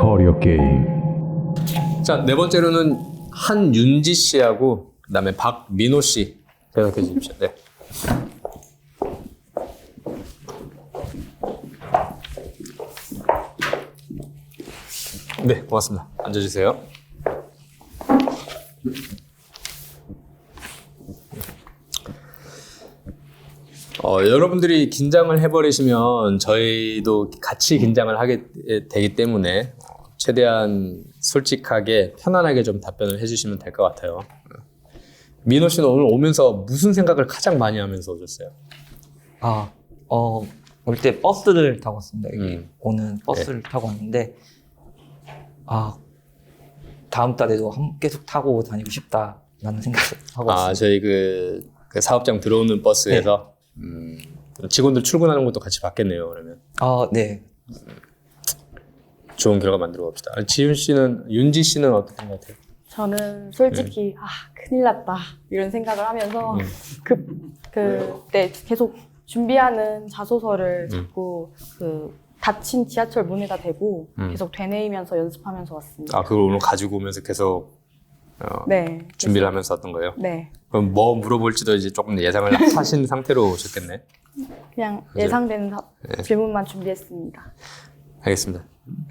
커리어 게임 자, 네 번째로는 한윤지 씨하고 그다음에 박민호 씨 대답해 주십시오. 네. 네, 고맙습니다. 앉아주세요. 어, 여러분들이 긴장을 해버리시면 저희도 같이 긴장을 하게 되기 때문에 어, 최대한 솔직하게 편안하게 좀 답변을 해주시면 될 것 같아요. 민호 씨는 오늘 오면서 무슨 생각을 가장 많이 하면서 오셨어요? 아, 어, 올 때 버스를 타고 왔습니다. 여기 음. 오는 버스를 타고 왔는데, 아, 다음 달에도 한, 계속 타고 다니고 싶다라는 생각을 하고 아, 왔습니다. 저희 그, 그 사업장 들어오는 버스에서 음, 직원들 출근하는 것도 같이 받겠네요. 그러면 아, 네. 좋은 결과 만들어 봅시다. 아, 지윤 씨는 윤지 씨는 어떻게 생각해요? 저는 솔직히 아 큰일 났다 이런 생각을 하면서 음. 그 그때 계속 준비하는 자소서를 음. 자꾸 그 닫힌 지하철 문에다 대고 음. 계속 되뇌이면서 연습하면서 왔습니다. 아, 그걸 오늘 가지고 오면서 계속 어, 네. 준비를 하면서 왔던 거예요. 네. 그럼 뭐 물어볼지도 이제 조금 예상을 하신 상태로 오셨겠네. 그냥 그죠? 예상되는 답- 네. 질문만 준비했습니다. 알겠습니다.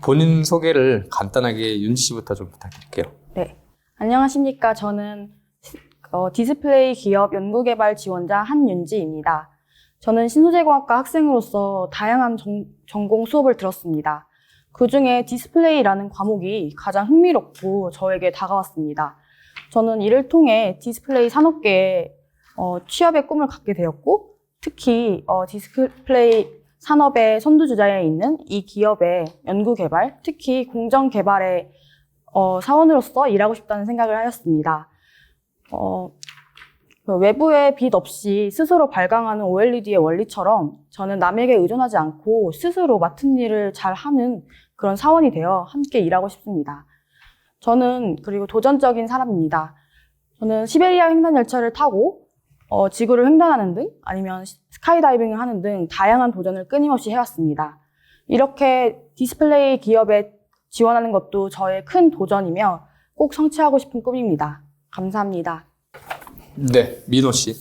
본인 소개를 간단하게 윤지 씨부터 좀 부탁드릴게요. 네. 안녕하십니까. 저는 어, 디스플레이 기업 연구개발 지원자 한윤지입니다. 저는 신소재공학과 학생으로서 다양한 전, 전공 수업을 들었습니다. 그 중에 디스플레이라는 과목이 가장 흥미롭고 저에게 다가왔습니다. 저는 이를 통해 디스플레이 산업계에 어, 취업의 꿈을 갖게 되었고, 특히 어, 디스플레이 산업의 선두주자에 있는 이 기업의 연구개발, 특히 공정개발에 어, 사원으로서 일하고 싶다는 생각을 하였습니다. 어, 그 외부의 빚 없이 스스로 발광하는 OLED의 원리처럼 저는 남에게 의존하지 않고 스스로 맡은 일을 잘 하는 그런 사원이 되어 함께 일하고 싶습니다. 저는 그리고 도전적인 사람입니다. 저는 시베리아 횡단 열차를 타고 어, 지구를 횡단하는 등 아니면 스카이다이빙을 하는 등 다양한 도전을 끊임없이 해왔습니다. 이렇게 디스플레이 기업에 지원하는 것도 저의 큰 도전이며 꼭 성취하고 싶은 꿈입니다. 감사합니다. 네, 민호 씨.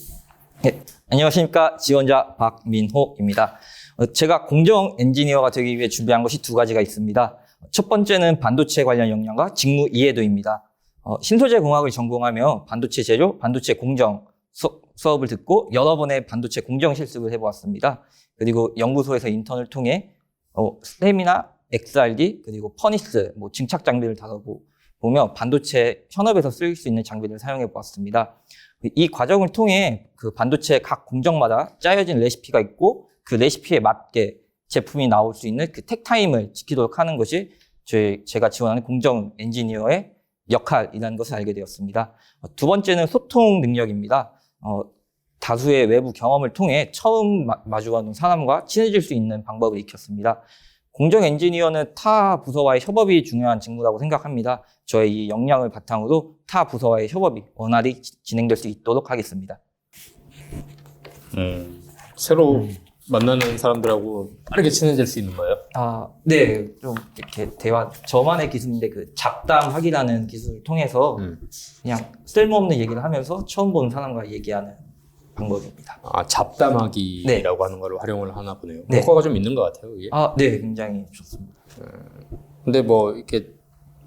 네. 안녕하십니까. 지원자 박민호입니다. 어, 제가 공정 엔지니어가 되기 위해 준비한 것이 두 가지가 있습니다. 첫 번째는 반도체 관련 역량과 직무 이해도입니다. 어, 신소재 공학을 전공하며 반도체 제조, 반도체 공정 수, 수업을 듣고 여러 번의 반도체 공정 실습을 해보았습니다. 그리고 연구소에서 인턴을 통해 어, 스템이나 XRD 그리고 퍼니스 뭐 증착 장비를 다루고 보며 반도체 현업에서 쓰일 수 있는 장비를 사용해 보았습니다. 이 과정을 통해 그 반도체 각 공정마다 짜여진 레시피가 있고 그 레시피에 맞게 제품이 나올 수 있는 그 택타임을 지키도록 하는 것이 제, 제가 지원하는 공정 엔지니어의 역할이라는 것을 알게 되었습니다. 어, 두 번째는 소통 능력입니다. 어, 다수의 외부 경험을 통해 처음 마, 마주하는 사람과 친해질 수 있는 방법을 익혔습니다. 공정 엔지니어는 타 부서와의 협업이 중요한 직무라고 생각합니다. 저의 이 역량을 바탕으로 타 부서와의 협업이 원활히 지- 진행될 수 있도록 하겠습니다. 새로 만나는 사람들하고 빠르게 친해질 수 있는 거예요? 아, 네. 좀 이렇게 대화, 저만의 기술인데 그 잡담하기라는 기술을 통해서 음. 그냥 쓸모없는 얘기를 하면서 처음 보는 사람과 얘기하는 방법입니다. 아, 잡담하기라고 하는 거를 활용을 하나 보네요. 네. 효과가 좀 있는 것 같아요, 이게. 아, 네. 굉장히 좋습니다. 근데 뭐, 이렇게,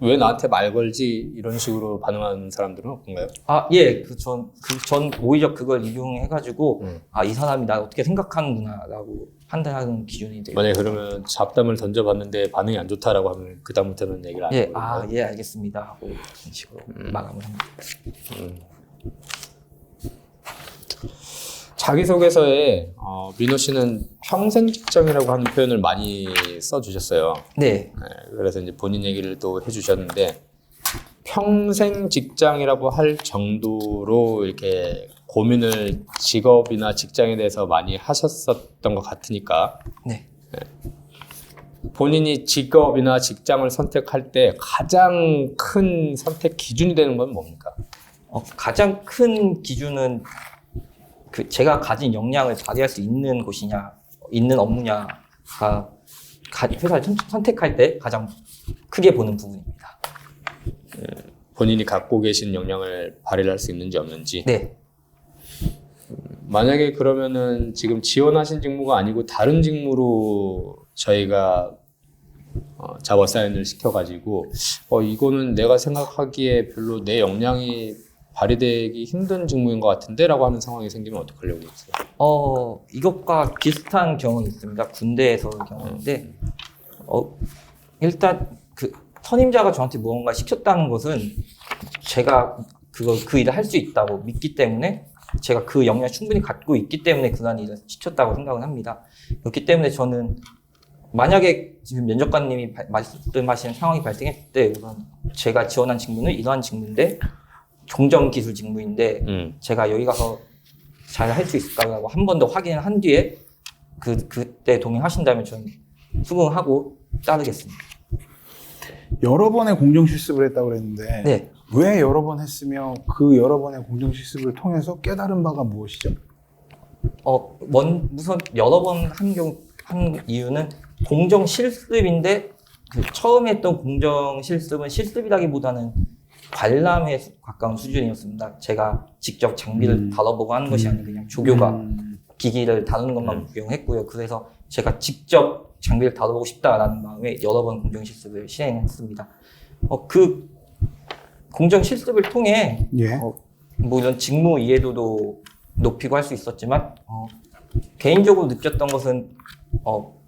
왜 나한테 말 걸지? 이런 식으로 반응하는 사람들은 없던가요? 아, 예. 그 전, 그 전 오히려 그걸 이용해가지고, 음. 아, 이 사람이 나 어떻게 생각하는구나라고 판단하는 기준이 돼요. 만약에 그러면 잡담을 던져봤는데 반응이 안 좋다라고 하면 그다음부터는 얘기를 안 예, 해요. 아, 예, 알겠습니다. 하고 그런 식으로 음. 마감을 합니다. 자기소개서에 어, 민호 씨는 평생 직장이라고 하는 표현을 많이 써주셨어요. 네. 네, 그래서 이제 본인 얘기를 또 해주셨는데 평생 직장이라고 할 정도로 이렇게 고민을 직업이나 직장에 대해서 많이 하셨었던 것 같으니까 네. 본인이 직업이나 직장을 선택할 때 가장 큰 선택 기준이 되는 건 뭡니까? 어, 가장 큰 기준은 그 제가 가진 역량을 발휘할 수 있는 곳이냐, 있는 업무냐가 가- 회사를 선- 선택할 때 가장 크게 보는 부분입니다. 본인이 갖고 계신 역량을 발휘할 수 있는지 없는지. 네. 만약에 그러면은 지금 지원하신 직무가 아니고 다른 직무로 저희가 어, 잡아 사인을 시켜가지고 어 이거는 내가 생각하기에 별로 내 역량이 발휘되기 힘든 직무인 것 같은데라고 하는 상황이 생기면 어떡하려고 그러세요? 어, 이것과 비슷한 경험이 있습니다. 군대에서 경험인데, 어, 일단 그 선임자가 저한테 무언가 시켰다는 것은 제가 그거 그 일을 할 수 있다고 믿기 때문에 제가 그 역량 충분히 갖고 있기 때문에 그런 일을 시켰다고 생각을 합니다. 그렇기 때문에 저는 만약에 지금 면접관님이 바- 말씀하시는 상황이 발생했을 때 우선 제가 지원한 직무는 이러한 직무인데 종정 기술 직무인데 음. 제가 여기 가서 잘 할 수 있을까라고 한 번 더 확인을 한 뒤에 그 그때 동의하신다면 저는 수긍하고 따르겠습니다. 여러 번의 공정 실습을 했다고 그랬는데 네. 왜 여러 번 했으며 그 여러 번의 공정 실습을 통해서 깨달은 바가 무엇이죠? 어, 먼, 우선 여러 번 한 경우, 한 이유는 공정 실습인데, 그 처음에 했던 공정 실습은 실습이라기보다는 관람에 수- 가까운 수준이었습니다. 제가 직접 장비를 음. 다뤄보고 하는 것이 아니라 그냥 조교가 음, 기기를 다루는 것만 음. 구경했고요. 그래서 제가 직접 장비를 다뤄보고 싶다라는 마음에 여러 번 공정 실습을 실행했습니다. 어, 그 공정 실습을 통해 예. 어, 뭐 이런 직무 이해도도 높이고 할 수 있었지만 어, 개인적으로 느꼈던 것은 어,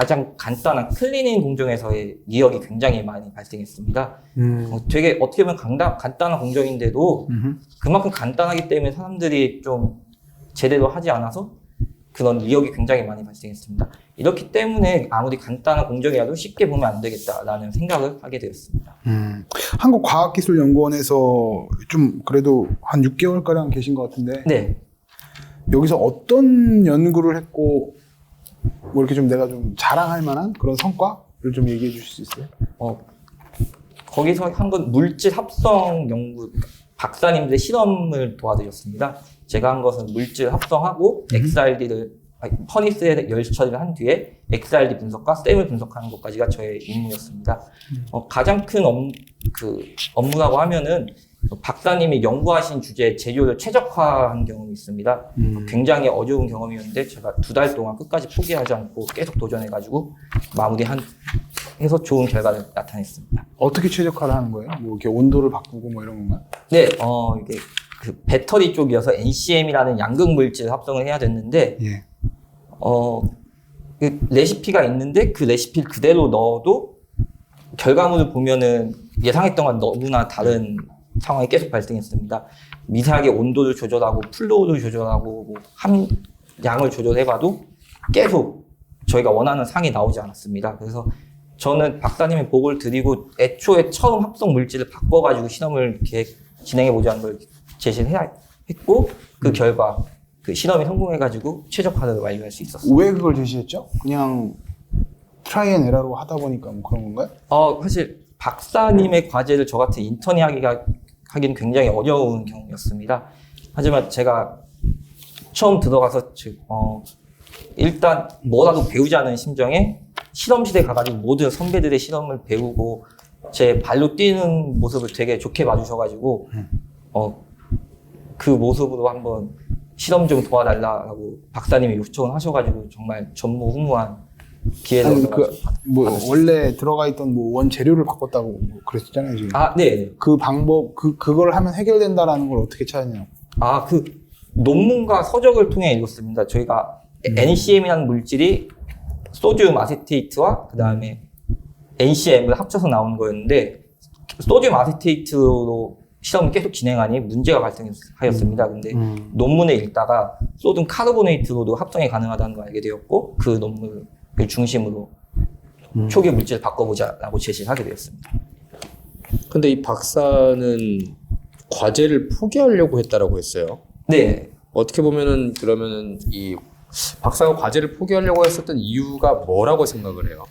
가장 간단한 클리닝 공정에서의 이역이 굉장히 많이 발생했습니다. 음. 어, 되게 어떻게 보면 강다, 간단한 공정인데도 음흠. 그만큼 간단하기 때문에 사람들이 좀 제대로 하지 않아서 그런 이역이 굉장히 많이 발생했습니다. 이렇기 때문에 아무리 간단한 공정이라도 쉽게 보면 안 되겠다라는 생각을 하게 되었습니다. 음. 한국과학기술연구원에서 좀 그래도 한 6개월가량 계신 것 같은데 네. 여기서 어떤 연구를 했고 뭐 이렇게 좀 내가 좀 자랑할 만한 그런 성과를 좀 얘기해 주실 수 있어요? 어, 거기서 한 건 물질 합성 연구 박사님들의 실험을 도와드렸습니다. 제가 한 것은 물질 합성하고 XRD를 퍼니스에 열 처리를 한 뒤에 XRD 분석과 셈을 분석하는 것까지가 저의 임무였습니다. 어, 가장 큰 업, 그 업무라고 하면은 박사님이 연구하신 주제에 재료를 최적화한 경험이 있습니다. 음. 굉장히 어려운 경험이었는데 제가 두 달 동안 끝까지 포기하지 않고 계속 도전해가지고 마무리한 해서 좋은 결과를 나타냈습니다. 어떻게 최적화를 하는 거예요? 뭐 이렇게 온도를 바꾸고 뭐 이런 건가요? 네, 어 이게 그 배터리 쪽이어서 NCM이라는 양극 물질 합성을 해야 됐는데 예. 어, 그 레시피가 있는데 그 레시피를 그대로 넣어도 결과물을 보면은 예상했던 건 너무나 다른 상황이 계속 발생했습니다. 미세하게 온도를 조절하고 플로우를 조절하고 뭐 함량을 조절해봐도 계속 저희가 원하는 상이 나오지 않았습니다. 그래서 저는 박사님의 보고를 드리고 애초에 처음 합성 물질을 바꿔가지고 실험을 계획 진행해 보자는 걸 제시를 해야 했고 그 결과 그 실험이 성공해가지고 최적화를 완료할 수 있었어요. 왜 그걸 제시했죠? 그냥 트라이 앤 에러로 하다 보니까 뭐 그런 건가요? 어, 사실 박사님의 과제를 저 같은 인턴이 하기가 하기는 굉장히 어려운 경우였습니다. 하지만 제가 처음 들어가서 즉, 어, 일단 뭐라도 배우자는 심정에 실험실에 가가지고 모든 선배들의 실험을 배우고 제 발로 뛰는 모습을 되게 좋게 봐주셔가지고 어, 그 모습으로 한번 실험 좀 도와달라고 박사님이 요청을 하셔가지고 정말 전무후무한 기회를 아니, 얻어가지고 뭐 받았어요. 원래 들어가 있던 뭐 원 재료를 바꿨다고 뭐 그랬었잖아요 지금. 아, 네. 그 방법 그 그걸 하면 해결된다라는 걸 어떻게 찾았냐? 아, 그 논문과 서적을 통해 읽었습니다. 저희가 NCM이라는 물질이 소듐 아세테이트와 그 다음에 NCM을 합쳐서 나온 거였는데 소듐 아세테이트로 실험을 계속 진행하니 문제가 발생하였습니다. 근데 음. 논문을 읽다가 소듐 카르보네이트로도 합성이 가능하다는 걸 알게 되었고 그 논문을 중심으로 음. 초기 물질을 바꿔보자라고 제시를 하게 되었습니다. 근데 이 박사는 과제를 포기하려고 했다라고 했어요. 네, 어떻게 보면은 그러면은 이 박사가 과제를 포기하려고 했었던 이유가 뭐라고 생각을 해요?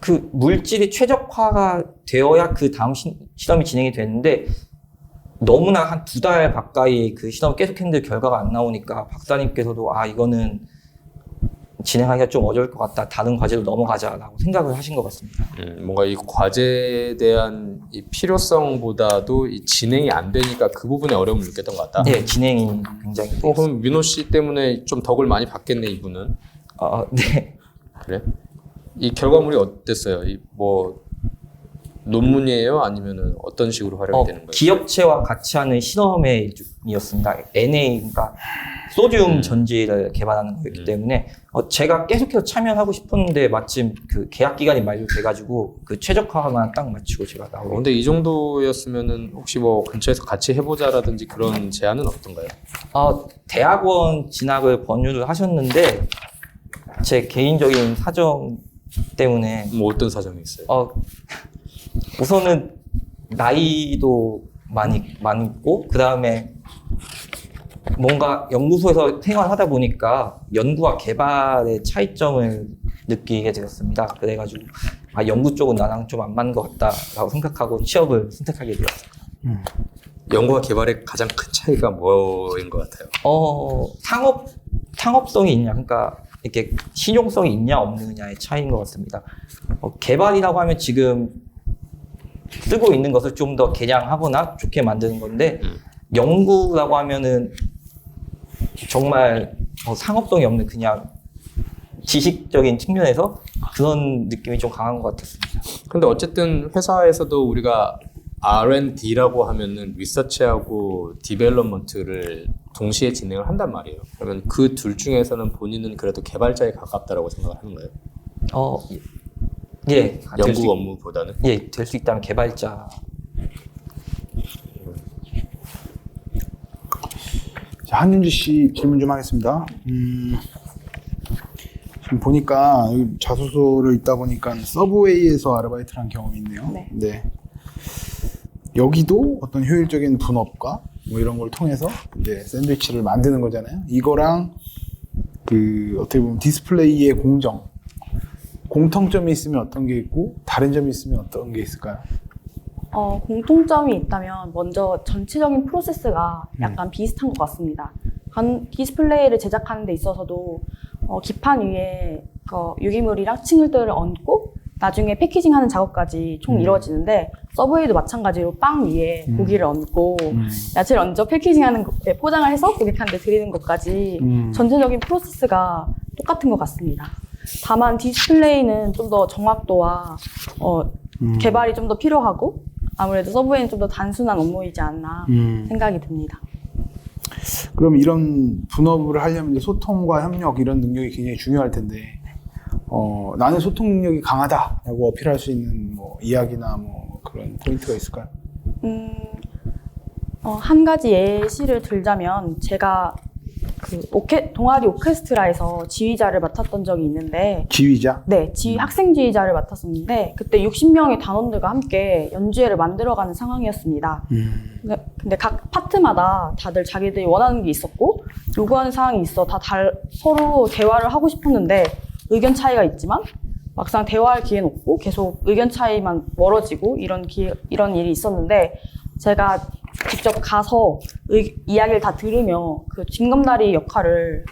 그 물질이 최적화가 되어야 그 다음 시, 실험이 진행이 됐는데 너무나 한 두 달 가까이 그 실험 계속 했는데 결과가 안 나오니까 박사님께서도 아 이거는 진행하기가 좀 어려울 것 같다. 다른 과제로 넘어가자라고 생각을 하신 것 같습니다. 음, 뭔가 이 과제에 대한 이 필요성보다도 이 진행이 안 되니까 그 부분에 어려움을 느꼈던 것 같다. 네, 진행이 굉장히 어, 그럼 민호 씨 때문에 좀 덕을 많이 받겠네 이분은. 어, 네. 그래? 이 결과물이 어땠어요? 이뭐 논문이에요? 아니면은 어떤 식으로 활용이 어, 되는 거예요? 기업체와 같이 하는 실험이었습니다. NA, 그러니까 소듐 음. 전지를 개발하는 거였기 음. 때문에 어, 제가 계속해서 참여하고 싶었는데 마침 그 계약 기간이 만료돼가지고 그 최적화만 딱 맞추고 제가 어, 나오고 근데 이 정도였으면은 혹시 뭐 근처에서 같이 해보자라든지 그런 제안은 없던가요? 어, 대학원 진학을 권유를 하셨는데 제 개인적인 사정 때문에 뭐 어떤 사정이 있어요? 어, 우선은 나이도 많이 많고 그 다음에 뭔가 연구소에서 생활하다 보니까 연구와 개발의 차이점을 느끼게 되었습니다. 그래가지고 아 연구 쪽은 나랑 좀 안 맞는 것 같다라고 생각하고 취업을 선택하게 되었습니다. 연구와 개발의 가장 큰 차이가 뭐인 것 같아요? 어 상업 상업성이 있냐, 그러니까 이렇게 실용성이 있냐 없느냐의 차이인 것 같습니다. 어, 개발이라고 하면 지금 쓰고 있는 것을 좀 더 개량하거나 좋게 만드는 건데 음. 연구라고 하면은 정말 어, 상업성이 없는 그냥 지식적인 측면에서 그런 느낌이 좀 강한 것 같았습니다. 근데 어쨌든 회사에서도 우리가 R&D라고 하면은 리서치하고 디벨롭먼트를 동시에 진행을 한단 말이에요. 그러면 그 둘 중에서는 본인은 그래도 개발자에 가깝다라고 생각을 하는 거예요. 어, 예, 아, 될 수- 연구 업무보다는. 예, 될 수 있다면 개발자 자, 한윤지 씨 질문 좀 하겠습니다. 음, 지금 보니까 자소서를 읽다 보니까 서브웨이에서 아르바이트를 한 경험이 있네요. 네. 여기도 어떤 효율적인 분업과 뭐 이런 걸 통해서 이제 샌드위치를 만드는 거잖아요. 이거랑 그 어떻게 보면 디스플레이의 공정 공통점이 있으면 어떤 게 있고 다른 점이 있으면 어떤 게 있을까요? 어, 공통점이 있다면 먼저 전체적인 프로세스가 약간 비슷한 것 같습니다. 간- 디스플레이를 제작하는 데 있어서도 어, 기판 위에 그 유기물이랑 층들을 얹고 나중에 패키징하는 작업까지 총 음. 이루어지는데 서브웨이도 마찬가지로 빵 위에 음. 고기를 얹고 음. 야채를 얹어 패키징하는 것- 예, 포장을 해서 고객한테 드리는 것까지 음. 전체적인 프로세스가 똑같은 것 같습니다. 다만 디스플레이는 좀 더 정확도와 어, 음. 개발이 좀 더 필요하고 아무래도 서브웨이는 좀 더 단순한 업무이지 않나 음. 생각이 듭니다. 그럼 이런 분업을 하려면 이제 소통과 협력 이런 능력이 굉장히 중요할 텐데 어, 나는 소통 능력이 강하다라고 어필할 수 있는 뭐 이야기나 뭐 그런 포인트가 있을까요? 음, 어, 한 가지 예시를 들자면 제가 그 오케, 동아리 오케스트라에서 지휘자를 맡았던 적이 있는데 지휘자. 네, 지휘, 학생 지휘자를 맡았었는데 그때 60명의 단원들과 함께 연주회를 만들어가는 상황이었습니다. 음. 근데, 근데 각 파트마다 다들 자기들이 원하는 게 있었고 요구하는 사항이 있어 다 달, 서로 대화를 하고 싶었는데 의견 차이가 있지만 막상 대화할 기회는 없고 계속 의견 차이만 멀어지고 이런 기 이런 일이 있었는데 제가 직접 가서 의- 이야기를 다 들으며 그 징검다리 역할을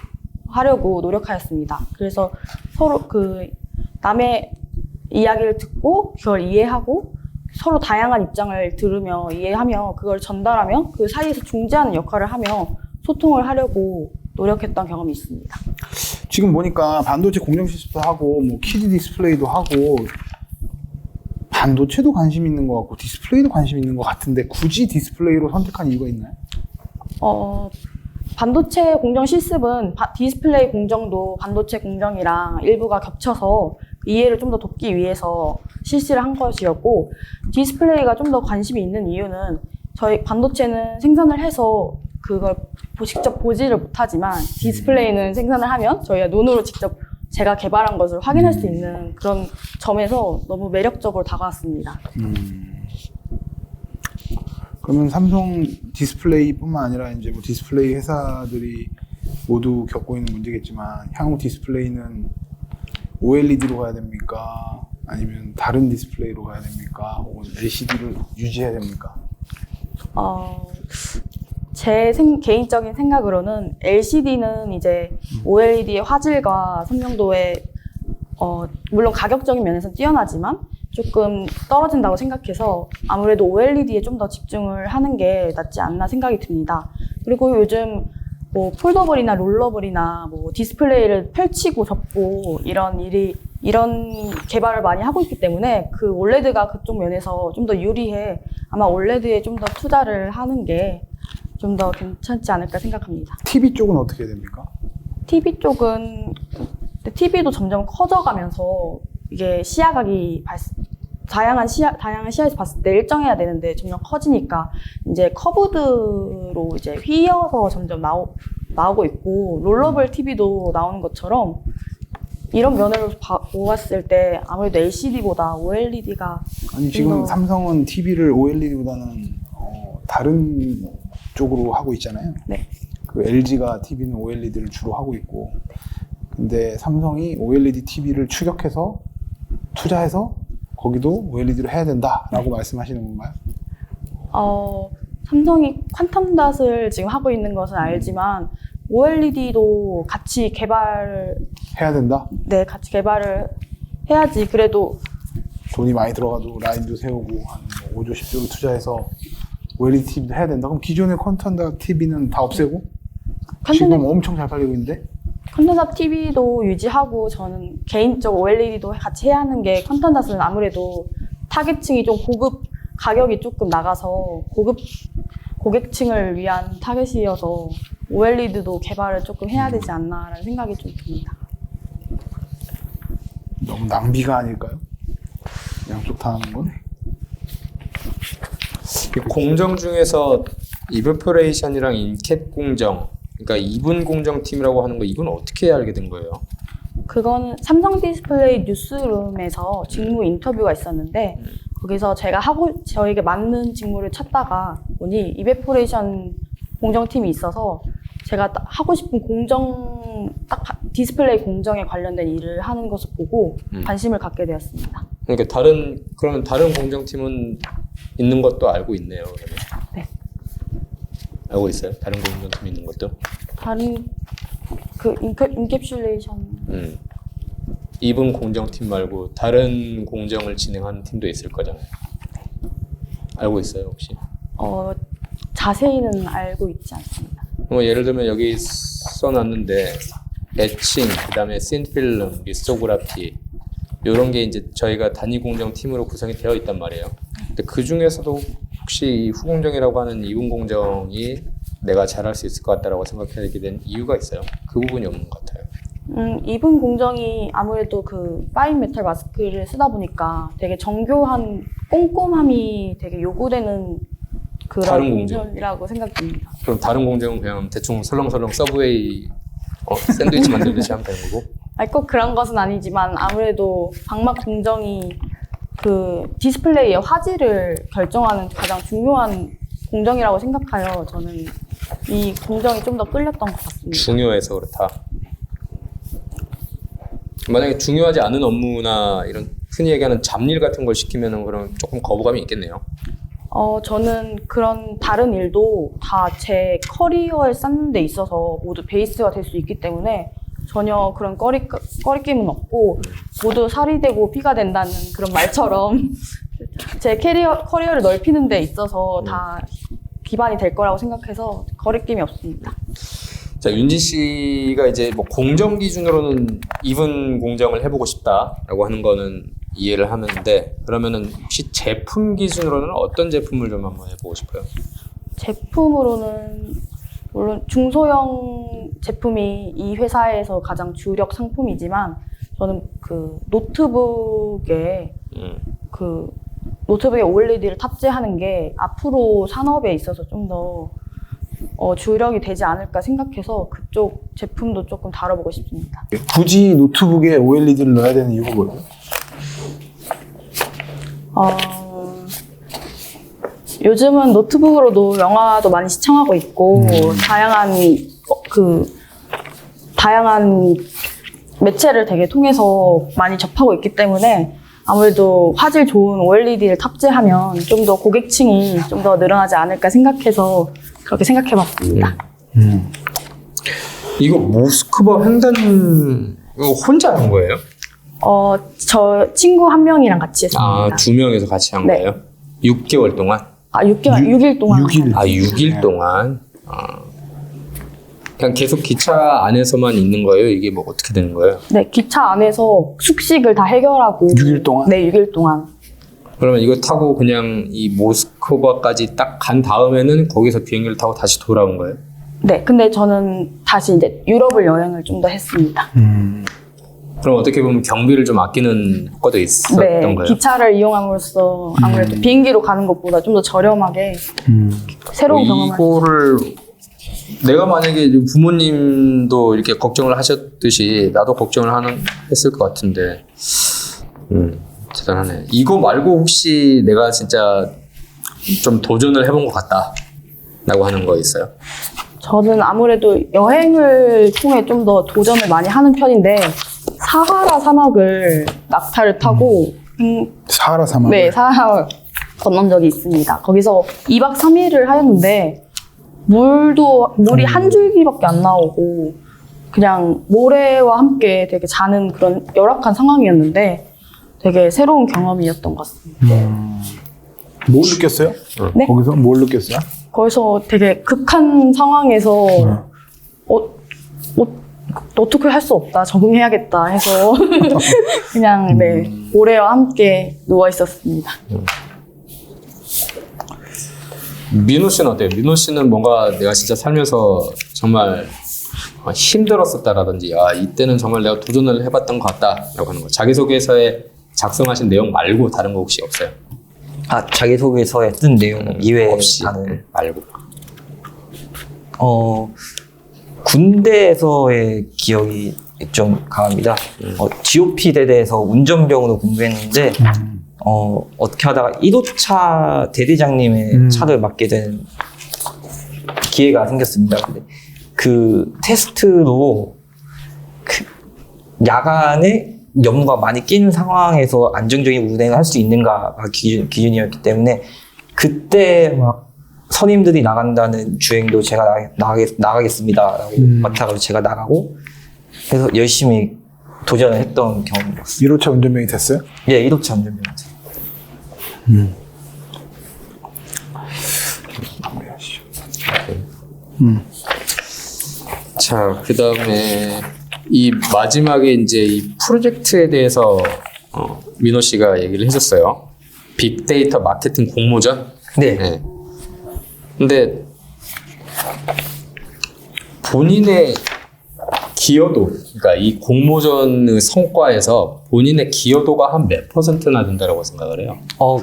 하려고 노력하였습니다. 그래서 서로 그 남의 이야기를 듣고 그걸 이해하고 서로 다양한 입장을 들으며 이해하며 그걸 전달하며 그 사이에서 중재하는 역할을 하며 소통을 하려고 노력했던 경험이 있습니다. 지금 보니까 반도체 공정 시스템도 하고 뭐 키드 디스플레이도 하고 반도체도 관심 있는 것 같고 디스플레이도 관심 있는 것 같은데 굳이 디스플레이로 선택한 이유가 있나요? 어, 반도체 공정 실습은 바- 디스플레이 공정도 반도체 공정이랑 일부가 겹쳐서 이해를 좀 더 돕기 위해서 실시를 한 것이었고 디스플레이가 좀 더 관심이 있는 이유는 저희 반도체는 생산을 해서 그걸 보- 직접 보지를 못하지만 디스플레이는 생산을 하면 저희가 눈으로 직접 제가 개발한 것을 확인할 수 있는 그런 점에서 너무 매력적으로 다가왔습니다. 그러면 삼성 디스플레이뿐만 아니라 이제 뭐 디스플레이 회사들이 모두 겪고 있는 문제겠지만 향후 디스플레이는 OLED로 가야 됩니까? 아니면 다른 디스플레이로 가야 됩니까? 혹은 LCD를 유지해야 됩니까? 어, 제 생- 개인적인 생각으로는 LCD는 이제 OLED의 화질과 선명도에 어, 물론 가격적인 면에서 뛰어나지만 조금 떨어진다고 생각해서 아무래도 OLED에 좀 더 집중을 하는 게 낫지 않나 생각이 듭니다. 그리고 요즘 뭐 폴더블이나 롤러블이나 뭐 디스플레이를 펼치고 접고 이런 일이 이런 개발을 많이 하고 있기 때문에 그 OLED가 그쪽 면에서 좀 더 유리해 아마 OLED에 좀 더 투자를 하는 게 좀 더 괜찮지 않을까 생각합니다. TV 쪽은 어떻게 됩니까? TV 쪽은 TV도 점점 커져가면서 이게 시야각이 발- 다양한 시야 다양한 시야에서 봤을 때 일정해야 되는데 점점 커지니까 이제 커브드로 이제 휘어서 점점 나오, 나오고 있고 롤러블 TV도 나오는 것처럼 이런 봐- 보았을 때 아무래도 LCD보다 OLED가 아니 지금 이거- 삼성은 TV를 OLED보다는 어, 다른 쪽으로 하고 있잖아요. 네. 그 LG가 TV는 OLED를 주로 하고 있고, 근데 삼성이 OLED TV를 추격해서 투자해서 거기도 OLED를 해야 된다라고 말씀하시는 건가요? 어, 삼성이 퀀텀 닷을 지금 하고 있는 것은 알지만 OLED도 같이 개발 해야 된다. 네 같이 개발을 해야지 그래도 돈이 많이 들어가도 라인도 세우고 한 5조 10조를 투자해서 OLED TV도 해야 된다. 그럼 기존의 퀀텀다 TV는 다 없애고 지금 컨텐츠 엄청 잘 팔리고 있는데 컨텐츠 TV도 유지하고 저는 개인적으로 OLED도 같이 해야 하는 게 컨텐츠 닷은 아무래도 타겟층이 좀 고급 가격이 조금 나가서 고급 고객층을 위한 타겟이어서 OLED도 개발을 조금 해야 되지 않나라는 생각이 좀 듭니다. 너무 낭비가 아닐까요? 양쪽 다 하는 건? 이 공정 중에서 이브퍼레이션이랑 인캣 공정, 그러니까 이분 공정 팀이라고 하는 거 이건 어떻게 알게 된 거예요? 그거는 삼성 디스플레이 뉴스룸에서 직무 인터뷰가 있었는데 거기서 제가 하고 저에게 맞는 직무를 찾다가 보니 이베포레이션 공정팀이 있어서 제가 딱 하고 싶은 공정 딱 하- 디스플레이 공정에 관련된 일을 하는 것을 보고 음. 관심을 갖게 되었습니다. 그러니까 다른 그러면 다른 공정 팀은 있는 것도 알고 있네요. 그러면. 네. 알고 있어요? 다른 공정 팀 있는 것도. 다른 그 인캡, 인캡 슐레이션 음. 이분 공정팀 말고 다른 공정을 진행하는 팀도 있을 거잖아요. 알고 있어요 혹시? 어, 자세히는 알고 있지 않습니다. 뭐 예를 들면 여기 써놨는데 애칭, 그다음에 씬필름, 리소그라피 이런 게 이제 저희가 단위 공정 팀으로 구성이 되어 있단 말이에요. 근데 그 중에서도 혹시 이 후공정이라고 하는 이분 공정이 내가 잘할 수 있을 것 같다라고 생각하게 된 이유가 있어요. 그 부분이 없는 것 같아요. 음, 이분 공정이 아무래도 그 파인 메탈 마스크를 쓰다 보니까 되게 정교한 꼼꼼함이 되게 요구되는 그런 다른 공정. 공정이라고 생각됩니다. 그럼 다른 공정은 그냥 대충 설렁설렁 서브웨이 어, 샌드위치 만들듯이 하면 되는 거고 아니, 꼭 그런 것은 아니지만 아무래도 방막 공정이 그 디스플레이의 화질을 결정하는 가장 중요한 공정이라고 생각하여 저는 이 공정이 좀 더 끌렸던 것 같습니다. 중요해서 그렇다. 만약에 중요하지 않은 업무나 이런 흔히 얘기하는 잡일 같은 걸 시키면은 그럼 조금 거부감이 있겠네요. 어, 저는 그런 다른 일도 다 제 커리어에 쌓는 데 있어서 모두 베이스가 될 수 있기 때문에 전혀 그런 꺼리, 꺼리낌은 없고 모두 살이 되고 피가 된다는 그런 말처럼 제 캐리어, 커리어를 넓히는 데 있어서 다 기반이 될 거라고 생각해서 거리낌이 없습니다. 자 윤진 씨가 이제 뭐 공정 기준으로는 이분 공정을 해보고 싶다라고 하는 거는 이해를 하는데 그러면은 혹시 제품 기준으로는 어떤 제품을 좀 한번 해보고 싶어요? 제품으로는 물론 중소형 제품이 이 회사에서 가장 주력 상품이지만 저는 그 노트북에 음. 그 노트북에 OLED를 탑재하는 게 앞으로 산업에 있어서 좀더 어, 주력이 되지 않을까 생각해서 그쪽 제품도 조금 다뤄보고 싶습니다. 굳이 노트북에 OLED를 넣어야 되는 이유가 뭐예요? 어, 요즘은 노트북으로도 영화도 많이 시청하고 있고 다양한 어, 그 다양한 매체를 되게 통해서 많이 접하고 있기 때문에 아무래도 화질 좋은 OLED를 탑재하면 좀 더 고객층이 좀 더 늘어나지 않을까 생각해서 그렇게 생각해봤습니다. 이거 모스크바 횡단 혼자 한 거예요? 어, 저 친구 한 명이랑 같이 했습니다. 아, 두 명에서 같이 한 네. 거예요? 6개월 동안? 아, 6개월, 육- 6일 동안. 육 일. 아, 6일 동안? 아. 그냥 계속 기차 안에서만 있는 거예요? 이게 뭐 어떻게 되는 거예요? 네, 기차 안에서 숙식을 다 해결하고. 6일 동안? 네, 6일 동안. 그러면 이거 타고 그냥 이 모스크바까지 딱 간 다음에는 거기서 비행기를 타고 다시 돌아온 거예요? 네, 근데 저는 다시 이제 유럽을 여행을 좀 더 했습니다. 음. 그럼 어떻게 보면 경비를 좀 아끼는 효과도 있었던 네, 거예요? 기차를 이용함으로써 아무래도 비행기로 가는 것보다 좀 더 저렴하게 음. 새로운 어, 경험을 이거를 내가 만약에 좀 부모님도 이렇게 걱정을 하셨듯이 나도 걱정을 하는 했을 것 같은데 음 대단하네 이거 말고 혹시 내가 진짜 좀 도전을 해본 것 같다라고 하는 거 있어요? 저는 아무래도 여행을 통해 좀 더 도전을 많이 하는 편인데 사하라 사막을 낙타를 타고 음, 사하라 사막. 네 사하라 건넌 적이 있습니다. 거기서 2박 3일을 하였는데 물도 물이 한 줄기밖에 안 나오고 그냥 모래와 함께 되게 자는 그런 열악한 상황이었는데 되게 새로운 경험이었던 것 같습니다. 뭘 느꼈어요? 네? 거기서 뭘 느꼈어요? 거기서 되게 극한 상황에서 어, 어, 어떻게 할 수 없다 적응해야겠다 해서 그냥 네 모래와 함께 누워 있었습니다. 민호 씨는 어때요? 민호 씨는 뭔가 내가 진짜 살면서 정말 어, 힘들었었다라든지 아 이때는 정말 내가 도전을 해봤던 것 같다라고 하는 거 자기소개서에 작성하신 내용 말고 다른 거 혹시 없어요? 아, 자기소개서에 뜬 내용 이외에 없이 다른 음, 말고 어, 군대에서의 기억이 좀 강합니다. 어, GOP 대대에서 운전병으로 공부했는데, 어, 어떻게 하다가 1호차 대대장님의 음. 차를 맡게 된 기회가 생겼습니다. 근데 그 테스트로 그 야간에 연무가 많이 끼는 상황에서 안정적인 운행을 할 수 있는가가 기준, 기준이었기 때문에 그때 막 선임들이 나간다는 주행도 제가 나가, 나가겠, 나가겠습니다라고 음. 맡아가지고 제가 나가고 그래서 열심히 도전을 했던 경험이었어요. 1호차 운전병이 됐어요? 예, 1호차 운전병이었어요. 자, 그 다음에 이 마지막에 이제 이 프로젝트에 대해서 어, 민호 씨가 얘기를 해줬어요. 빅데이터 마케팅 공모전. 네. 네. 근데 본인의 기여도, 그러니까 이 공모전의 성과에서 본인의 기여도가 한 몇 퍼센트나 된다라고 생각을 해요. 어,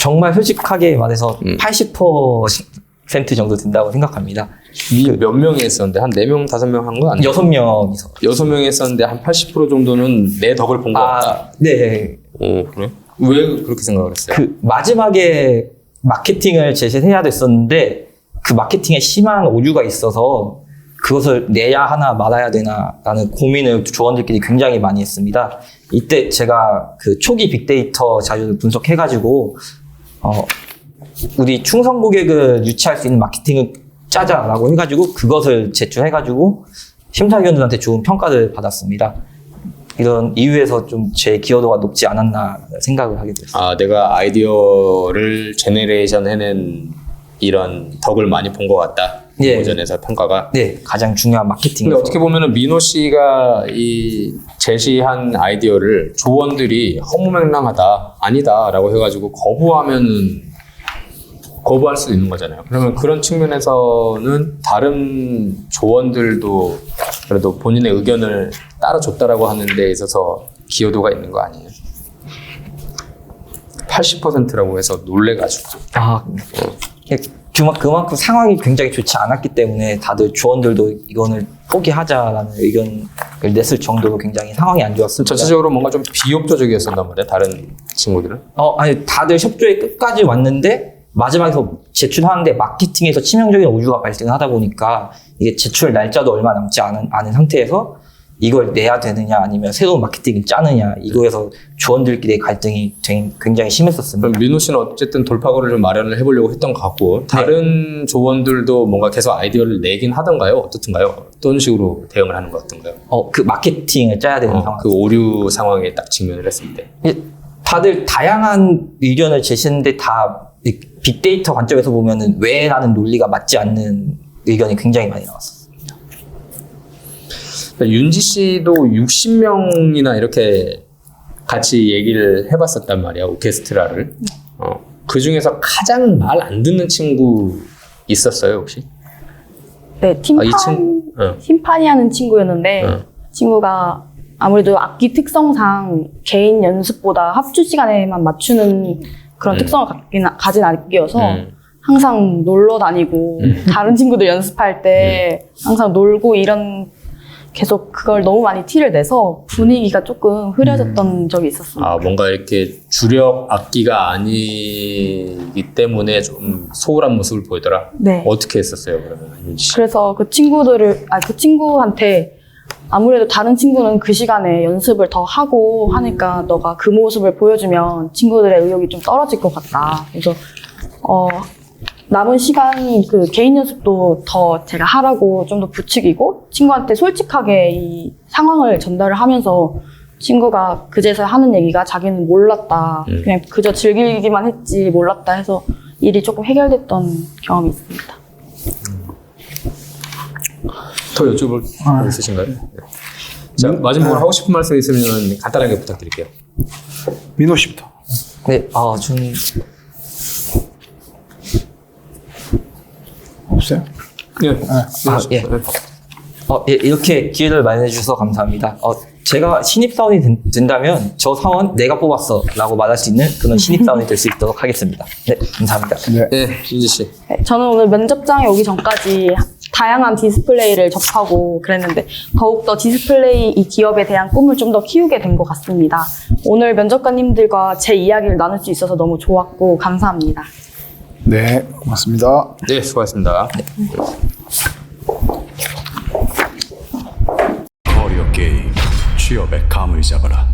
정말 솔직하게 말해서 음. 80% 정도 된다고 생각합니다. 이 몇 명이 했었는데 한네명 다섯 명한 거 아니에요? 여섯 명이서. 여섯 명이 했었는데 한 80% 정도는 내 덕을 본것 같다. 아, 네. 오, 그래? 왜 그렇게 생각을 했어요? 그 마지막에 마케팅을 제시해야 됐었는데 그 마케팅에 심한 오류가 있어서 그것을 내야 하나 말아야 되나라는 고민을 조원들끼리 굉장히 많이 했습니다. 이때 제가 그 초기 빅데이터 자료를 분석해가지고 어, 우리 충성 고객을 유치할 수 있는 마케팅을 짜자라고 해가지고 그것을 제출해가지고 심사위원들한테 좋은 평가를 받았습니다. 이런 이유에서 좀 제 기여도가 높지 않았나 생각을 하게 됐어요. 아, 내가 아이디어를 제네레이션 해낸 이런 덕을 많이 본 것 같다. 예. 오전에서 평가가. 네, 가장 중요한 근데 마케팅에서 어떻게 보면은 민호 씨가 이 제시한 아이디어를 조원들이 허무맹랑하다, 아니다라고 해가지고 거부하면은 거부할 수 있는 거잖아요. 그러면 그런 측면에서는 다른 조원들도 그래도 본인의 의견을 따라줬다라고 하는 데 있어서 기여도가 있는 거 아니에요? 80%라고 해서 놀래가지고. 아 예, 그만, 그만큼 상황이 굉장히 좋지 않았기 때문에 다들 조원들도 이거는 포기하자라는 의견을 냈을 정도로 굉장히 상황이 안 좋았습니다. 전체적으로 뭔가 좀 비협조적이었었단 말이야, 다른 친구들은. 어, 아니 다들 협조의 끝까지 왔는데 마지막에서 제출하는데 마케팅에서 치명적인 오류가 발생하다 보니까 이게 제출 날짜도 얼마 남지 않은, 않은 상태에서 이걸 내야 되느냐 아니면 새로운 마케팅을 짜느냐 이거에서 조원들끼리의 갈등이 굉- 굉장히 심했었습니다. 그럼 민호 씨는 어쨌든 돌파구를 좀 마련을 해보려고 했던 것 같고 다른 조원들도 뭔가 계속 아이디어를 내긴 하던가요? 어떻든가요? 어떤 식으로 대응을 하는 것 같던가요? 어, 그 마케팅을 짜야 되는 어, 상황. 그 오류 상황에 딱 직면을 했을 때. 예, 다들 다양한 의견을 제시했는데 다이 빅데이터 관점에서 보면은 왜라는 논리가 맞지 않는 의견이 굉장히 많이 나왔어요. 그러니까 윤지 씨도 60명이나 이렇게 같이 얘기를 해봤었단 말이야 오케스트라를. 어, 그 중에서 가장 말 안 듣는 친구 있었어요 혹시? 네, 팀판, 아, 이 친- 어. 팀판이 하는 친구였는데 어. 친구가 아무래도 악기 특성상 개인 연습보다 합주 시간에만 맞추는 그런 음. 특성을 갖긴, 가진 악기여서 음. 항상 놀러 다니고 다른 친구들 연습할 때 항상 놀고 이런 계속 그걸 너무 많이 티를 내서 분위기가 조금 흐려졌던 적이 있었습니다. 아 뭔가 이렇게 주력 악기가 아니기 때문에 좀 소홀한 모습을 보이더라. 네. 어떻게 했었어요 그러면? 그래서 그 친구들을 아 그 친구한테 아무래도 다른 친구는 그 시간에 연습을 더 하고 하니까 너가 그 모습을 보여주면 친구들의 의욕이 좀 떨어질 것 같다. 그래서 어 남은 시간 그 개인 연습도 더 제가 하라고 좀 더 부추기고 친구한테 솔직하게 이 상황을 전달을 하면서 친구가 그제서 하는 얘기가 자기는 몰랐다. 음. 그냥 그저 즐기기만 했지 몰랐다 해서 일이 조금 해결됐던 경험이 있습니다. 더 여쭤볼 거 있으신가요? 네. 자 마지막으로 하고 싶은 말씀 있으면 간단하게 부탁드릴게요. 민호 씨부터. 네, 아, 저는 없어요? 네. 아, 예. 어, 예, 이렇게 기회를 마련해 주셔서 감사합니다. 어, 제가 신입사원이 된, 된다면 저 사원 내가 뽑았어 라고 말할 수 있는 그런 신입사원이 될 수 있도록 하겠습니다. 네, 감사합니다. 네. 네, 윤지 씨. 네, 저는 오늘 면접장에 오기 전까지 다양한 디스플레이를 접하고 그랬는데 더욱더 디스플레이 이 기업에 대한 꿈을 좀 더 키우게 된 것 같습니다. 오늘 면접관님들과 제 이야기를 나눌 수 있어서 너무 좋았고 감사합니다. 네, 고맙습니다. 네, 수고하셨습니다. 커리어 게임 취업의 감을 잡아라